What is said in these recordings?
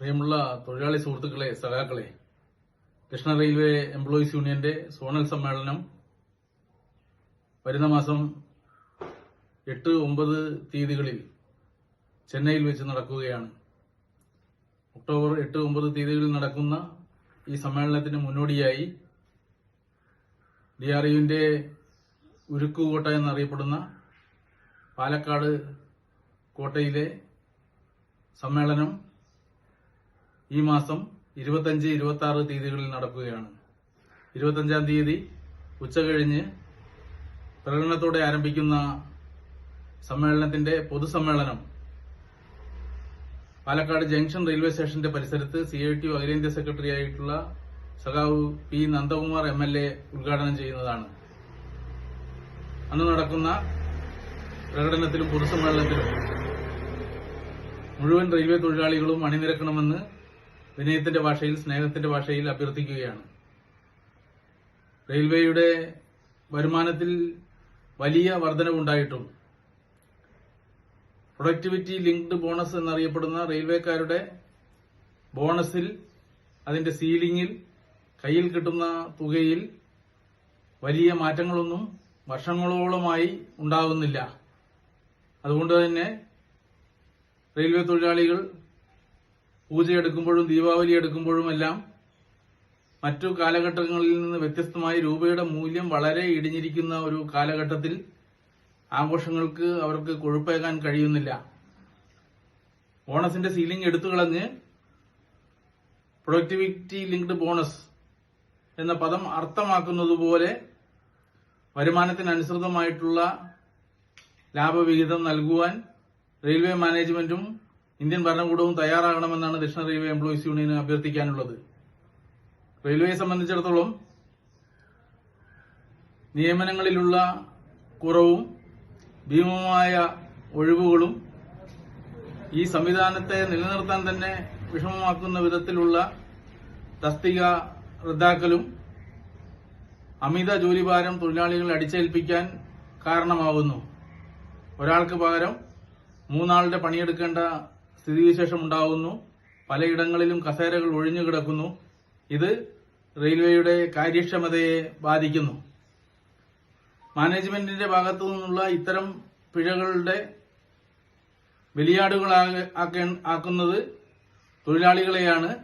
പ്രിയമുള്ള തൊഴിലാളി സുഹൃത്തുക്കളെ സഖാക്കളെ ദക്ഷിണ റെയിൽവേ എംപ്ലോയീസ് യൂണിയന്റെ സോണൽ സമ്മേളനം വരുന്ന മാസം എട്ട് ഒമ്പത് തീയതികളിൽ ചെന്നൈയിൽ വെച്ച് നടക്കുകയാണ്. ഒക്ടോബർ എട്ട് ഒമ്പത് തീയതികളിൽ നടക്കുന്ന ഈ സമ്മേളനത്തിന് മുന്നോടിയായി ഡി ആർ യുവിന്റെ ഉരുക്കുകോട്ട എന്നറിയപ്പെടുന്ന പാലക്കാട് കോട്ടയിലെ സമ്മേളനം ഈ മാസം ഇരുപത്തഞ്ച് ഇരുപത്തി ആറ് തീയതികളിൽ നടക്കുകയാണ്. ഇരുപത്തഞ്ചാം തീയതി ഉച്ച കഴിഞ്ഞ് പ്രകടനത്തോടെ ആരംഭിക്കുന്ന സമ്മേളനത്തിന്റെ പൊതുസമ്മേളനം പാലക്കാട് ജംഗ്ഷൻ റെയിൽവേ സ്റ്റേഷന്റെ പരിസരത്ത് സി ഐ ടി അഖിലേന്ത്യാ സെക്രട്ടറി ആയിട്ടുള്ള സഖാവ് P Nandakumar M L A ഉദ്ഘാടനം ചെയ്യുന്നതാണ്. അന്ന് നടക്കുന്ന പ്രകടനത്തിലും പൊതുസമ്മേളനത്തിലും മുഴുവൻ റെയിൽവേ തൊഴിലാളികളും അണിനിരക്കണമെന്ന് വിനയത്തിന്റെ ഭാഷയിൽ സ്നേഹത്തിന്റെ ഭാഷയിൽ അഭ്യർത്ഥിക്കുകയാണ്. റെയിൽവേയുടെ വരുമാനത്തിൽ വലിയ വർധനവുണ്ടായിട്ടും പ്രൊഡക്ടിവിറ്റി ലിങ്ക്ഡ് ബോണസ് എന്നറിയപ്പെടുന്ന റെയിൽവേക്കാരുടെ ബോണസിൽ അതിന്റെ സീലിംഗിൽ കയ്യിൽ കിട്ടുന്ന തുകയിൽ വലിയ മാറ്റങ്ങളൊന്നും വർഷങ്ങളോളമായി ഉണ്ടാകുന്നില്ല അതുകൊണ്ട് തന്നെ റെയിൽവേ തൊഴിലാളികൾ പൂജയെടുക്കുമ്പോഴും ദീപാവലി എടുക്കുമ്പോഴുമെല്ലാം മറ്റു കാലഘട്ടങ്ങളിൽ നിന്ന് വ്യത്യസ്തമായി രൂപയുടെ മൂല്യം വളരെ ഇടിഞ്ഞിരിക്കുന്ന ഒരു കാലഘട്ടത്തിൽ ആഘോഷങ്ങൾക്ക് അവർക്ക് കൊഴുപ്പേകാൻ കഴിയുന്നില്ല. ബോണസിന്റെ സീലിംഗ് എടുത്തു കളഞ്ഞ് പ്രൊഡക്ടിവിറ്റി ലിങ്ക്ഡ് ബോണസ് എന്ന പദം അർത്ഥമാക്കുന്നതുപോലെ വരുമാനത്തിനനുസൃതമായിട്ടുള്ള ലാഭവിഹിതം നൽകുവാൻ റെയിൽവേ മാനേജ്മെന്റും ഇന്ത്യൻ ഭരണകൂടവും തയ്യാറാകണമെന്നാണ് ദക്ഷിണ റെയിൽവേ എംപ്ലോയീസ് യൂണിയന് അഭ്യർത്ഥിക്കാനുള്ളത്. റെയിൽവേയെ സംബന്ധിച്ചിടത്തോളം നിയമനങ്ങളിലുള്ള കുറവും ഭീമമായ ഒഴിവുകളും ഈ സംവിധാനത്തെ നിലനിർത്താൻ തന്നെ വിഷമമാക്കുന്ന വിധത്തിലുള്ള തസ്തിക റദ്ദാക്കലും അമിത ജോലിഭാരം തൊഴിലാളികളെ അടിച്ചേൽപ്പിക്കാൻ കാരണമാകുന്നു ഒരാൾക്ക് പകരം മൂന്നാളുടെ പണിയെടുക്കേണ്ട സ്ഥിതിവിശേഷം ഉണ്ടാകുന്നു പലയിടങ്ങളിലും കസേരകൾ ഒഴിഞ്ഞു കിടക്കുന്നു. ഇത് റെയിൽവേയുടെ കാര്യക്ഷമതയെ ബാധിക്കുന്നു. മാനേജ്മെന്റിന്റെ ഭാഗത്തു നിന്നുള്ള ഇത്തരം പിഴകളുടെ ബലിയാടുകളാക്കുന്നത് തൊഴിലാളികളെയാണ്.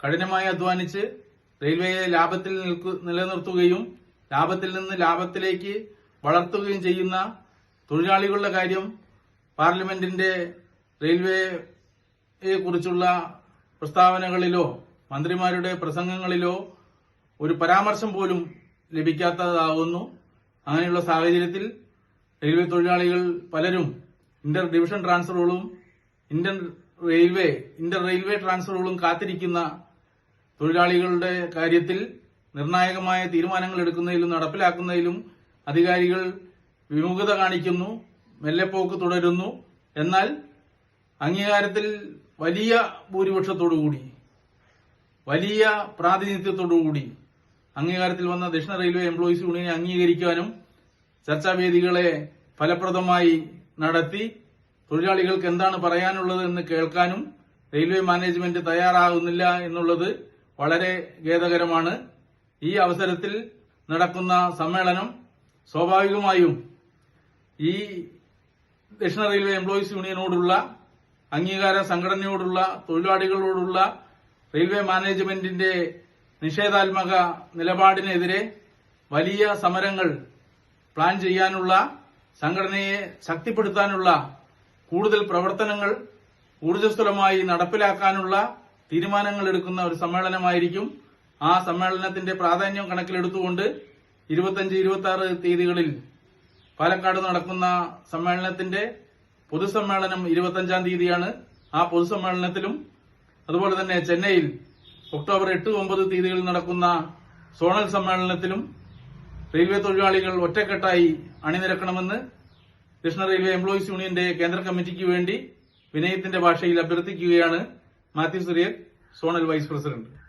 കഠിനമായി അധ്വാനിച്ച് റെയിൽവേയെ ലാഭത്തിൽ നിലനിർത്തുകയും ലാഭത്തിൽ നിന്ന് ലാഭത്തിലേക്ക് വളർത്തുകയും ചെയ്യുന്ന തൊഴിലാളികളുടെ കാര്യം പാർലമെന്റിന്റെ റെയിൽവേയെ കുറിച്ചുള്ള പ്രസ്താവനകളിലോ മന്ത്രിമാരുടെ പ്രസംഗങ്ങളിലോ ഒരു പരാമർശം പോലും ലഭിക്കാത്തതാകുന്നു അങ്ങനെയുള്ള സാഹചര്യത്തിൽ റെയിൽവേ തൊഴിലാളികൾ പലരും ഇന്റർ ഡിവിഷൻ ട്രാൻസ്ഫറുകളും ഇന്ത്യൻ റെയിൽവേ ഇന്റർ റെയിൽവേ ട്രാൻസ്ഫറുകളും കാത്തിരിക്കുന്ന തൊഴിലാളികളുടെ കാര്യത്തിൽ നിർണായകമായ തീരുമാനങ്ങൾ എടുക്കുന്നതിലും നടപ്പിലാക്കുന്നതിലും അധികാരികൾ വിമുഖത കാണിക്കുന്നു മെല്ലെപ്പോക്ക് തുടരുന്നു. എന്നാൽ അംഗീകാരത്തിൽ വലിയ ഭൂരിപക്ഷത്തോടുകൂടി വലിയ പ്രാതിനിധ്യത്തോടുകൂടി അംഗീകാരത്തിൽ വന്ന ദക്ഷിണ റെയിൽവേ എംപ്ലോയീസ് യൂണിയനെ അംഗീകരിക്കാനും ചർച്ചാവേദികളെ ഫലപ്രദമായി നടത്തി തൊഴിലാളികൾക്ക് എന്താണ് പറയാനുള്ളത് എന്ന് കേൾക്കാനും റെയിൽവേ മാനേജ്മെന്റ് തയ്യാറാകുന്നില്ല എന്നുള്ളത് വളരെ ഖേദകരമാണ്. ഈ അവസരത്തിൽ നടക്കുന്ന സമ്മേളനം സ്വാഭാവികമായും ഈ ദക്ഷിണ റെയിൽവേ എംപ്ലോയീസ് യൂണിയനോടുള്ള അംഗീകാര സംഘടനയോടുള്ള തൊഴിലാളികളോടുള്ള റെയിൽവേ മാനേജ്മെന്റിന്റെ നിഷേധാത്മക നിലപാടിനെതിരെ വലിയ സമരങ്ങൾ പ്ലാൻ ചെയ്യാനുള്ള സംഘടനയെ ശക്തിപ്പെടുത്താനുള്ള കൂടുതൽ പ്രവർത്തനങ്ങൾ ഊർജസ്വലമായി നടപ്പിലാക്കാനുള്ള തീരുമാനങ്ങൾ എടുക്കുന്ന ഒരു സമ്മേളനമായിരിക്കും. ആ സമ്മേളനത്തിന്റെ പ്രാധാന്യം കണക്കിലെടുത്തുകൊണ്ട് ഇരുപത്തഞ്ച് ഇരുപത്തി ആറ് തീയതികളിൽ പാലക്കാട് നടക്കുന്ന സമ്മേളനത്തിന്റെ പൊതുസമ്മേളനം ഇരുപത്തഞ്ചാം തീയതിയാണ്. ആ പൊതുസമ്മേളനത്തിലും അതുപോലെ തന്നെ ചെന്നൈയിൽ ഒക്ടോബർ എട്ട് ഒമ്പത് തീയതികളിൽ നടക്കുന്ന സോണൽ സമ്മേളനത്തിലും റെയിൽവേ തൊഴിലാളികൾ ഒറ്റക്കെട്ടായി അണിനിരക്കണമെന്ന് ദക്ഷിണ റെയിൽവേ എംപ്ലോയീസ് യൂണിയന്റെ കേന്ദ്ര കമ്മിറ്റിക്ക് വേണ്ടി വിനയത്തിന്റെ ഭാഷയിൽ അഭ്യർത്ഥിക്കുകയാണ് Mathew Suresh zonal vice president.